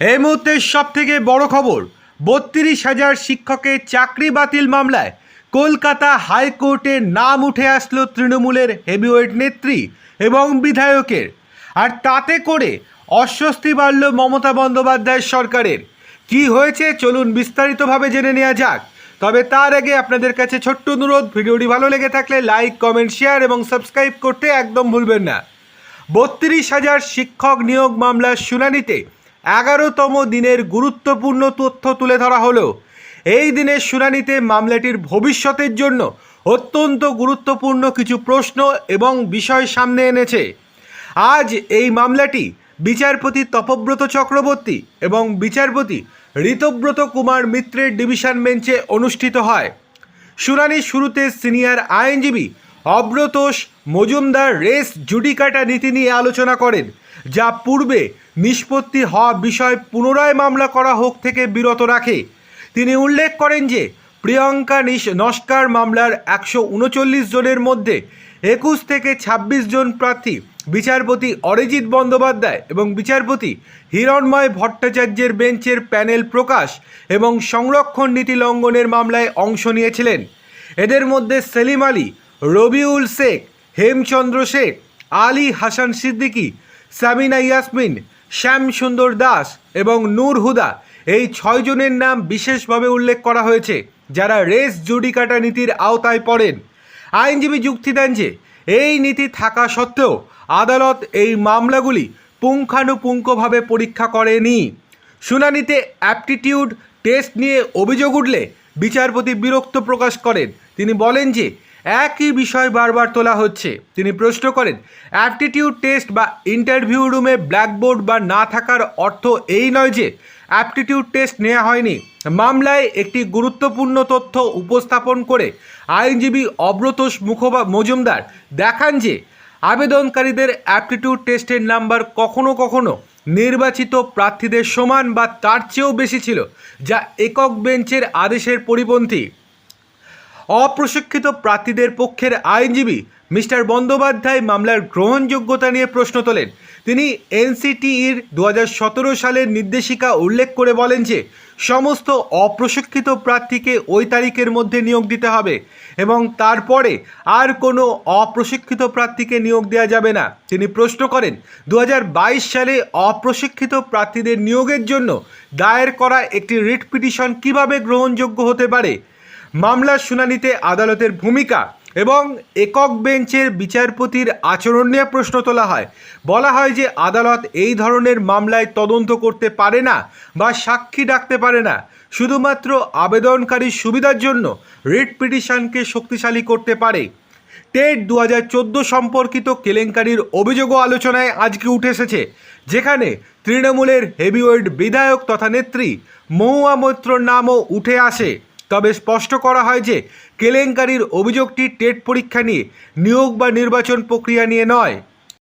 এই মুহূর্তে সব থেকে বড় খবর, বত্রিশ হাজার শিক্ষকের চাকরি বাতিল মামলায় কলকাতা হাইকোর্টে নাম উঠে আসলো তৃণমূলের হেভিওয়েট নেত্রী এবং বিধায়কের। আর তাতে করে অস্বস্তি বাড়ল মমতা বন্দ্যোপাধ্যায় সরকারের। কি হয়েছে চলুন বিস্তারিতভাবে জেনে নেওয়া যাক। তবে তার আগে আপনাদের কাছে ছোট্ট অনুরোধ, ভিডিওটি ভালো লেগে থাকলে লাইক, কমেন্ট, শেয়ার এবং সাবস্ক্রাইব করতে একদম ভুলবেন না। বত্রিশ হাজার শিক্ষক নিয়োগ মামলার শুনানিতে এগারোতম দিনের গুরুত্বপূর্ণ তথ্য তুলে ধরা হলো। এই দিনের শুনানিতে মামলাটির ভবিষ্যতের জন্য অত্যন্ত গুরুত্বপূর্ণ কিছু প্রশ্ন এবং বিষয় সামনে এনেছে। আজ এই মামলাটি বিচারপতি তপব্রত চক্রবর্তী এবং বিচারপতি ঋতব্রত কুমার মিত্রের ডিভিশন বেঞ্চে অনুষ্ঠিত হয়। শুনানির শুরুতে সিনিয়র আইনজীবী অব্রতোষ মজুমদার রেস জুডিকাটা নীতি নিয়ে আলোচনা করেন। যা পূর্বে নিষ্পত্তি হওয়া বিষয় পুনরায় মামলা করা হোক থেকে বিরত রাখে। তিনি উল্লেখ করেন যে, প্রিয়ঙ্কা নিশ নস্কার মামলার একশো উনচল্লিশ জনের মধ্যে একুশ থেকে ২৬ জন প্রার্থী বিচারপতি অরিজিৎ বন্দ্যোপাধ্যায় এবং বিচারপতি হিরণময় ভট্টাচার্যের বেঞ্চের প্যানেল প্রকাশ এবং সংরক্ষণ নীতি লঙ্ঘনের মামলায় অংশ নিয়েছিলেন। এদের মধ্যে সেলিম আলী, রবিউল শেখ, হেমচন্দ্র শেখ, আলী হাসান সিদ্দিকী সামিনা ইয়াসমিন, শ্যাম সুন্দর দাস এবং নূর হুদা এই ছয়জনের নাম বিশেষভাবে উল্লেখ করা হয়েছে, যারা রেস জুডিকাটা নীতির আওতায় পড়েন। আইনজীবী যুক্তি দেন যে, এই নীতি থাকা সত্ত্বেও আদালত এই মামলাগুলি পুঙ্খানুপুঙ্খভাবে পরীক্ষা করেনি। শুনানিতে অ্যাপটিটিউড টেস্ট নিয়ে অভিযোগ উঠলে বিচারপতি বিরক্ত প্রকাশ করেন। তিনি বলেন যে একই বিষয় বারবার তোলা হচ্ছে। তিনি প্রশ্ন করেন অ্যাপটিটিউড টেস্ট বা ইন্টারভিউ রুমে ব্ল্যাকবোর্ড বা না থাকার অর্থ এই নয় যে অ্যাপটিটিউড টেস্ট নেওয়া হয়নি। মামলায় একটি গুরুত্বপূর্ণ তথ্য উপস্থাপন করে আইনজীবী অব্রতোষ মুখোপা মজুমদার দেখান যে আবেদনকারীদের অ্যাপটিটিউড টেস্টের নাম্বার কখনো কখনো নির্বাচিত প্রার্থীদের সমান বা তার চেয়েও বেশি ছিল, যা একক বেঞ্চের আদেশের পরিপন্থী। অপ্রশিক্ষিত প্রার্থীদের পক্ষের আইনজীবী মিস্টার বন্দ্যোপাধ্যায় মামলার গ্রহণযোগ্যতা নিয়ে প্রশ্ন তোলেন। তিনি এনসিটিইর দু হাজার সতেরো সালের নির্দেশিকা উল্লেখ করে বলেন যে, সমস্ত অপ্রশিক্ষিত প্রার্থীকে ওই তারিখের মধ্যে নিয়োগ দিতে হবে এবং তারপরে আর কোনো অপ্রশিক্ষিত প্রার্থীকে নিয়োগ দেওয়া যাবে না। তিনি প্রশ্ন করেন দু হাজার বাইশ সালে অপ্রশিক্ষিত প্রার্থীদের নিয়োগের জন্য দায়ের করা একটি রিট পিটিশন কীভাবে গ্রহণযোগ্য হতে পারে? মামলার শুনানিতে আদালতের ভূমিকা এবং একক বেঞ্চের বিচারপতির আচরণ নিয়ে প্রশ্ন তোলা হয়। বলা হয় যে আদালত এই ধরনের মামলায় তদন্ত করতে পারে না বা সাক্ষী ডাকতে পারে না। শুধুমাত্র আবেদনকারীর সুবিধার জন্য রিট পিটিশনকে শক্তিশালী করতে পারে। টেট দু হাজার চোদ্দ সম্পর্কিত কেলেঙ্কারির অভিযোগও আলোচনায় আজকে উঠে এসেছে, যেখানে তৃণমূলের হেভিওয়েট বিধায়ক তথা নেত্রী মহুয়া মৈত্রর নামও উঠে আসে। তবে স্পষ্ট করা হয় যে কেলেঙ্কারির অভিযোগটি টেট পরীক্ষা নিয়ে নিয়োগ বা নির্বাচন প্রক্রিয়া নিয়ে নয়।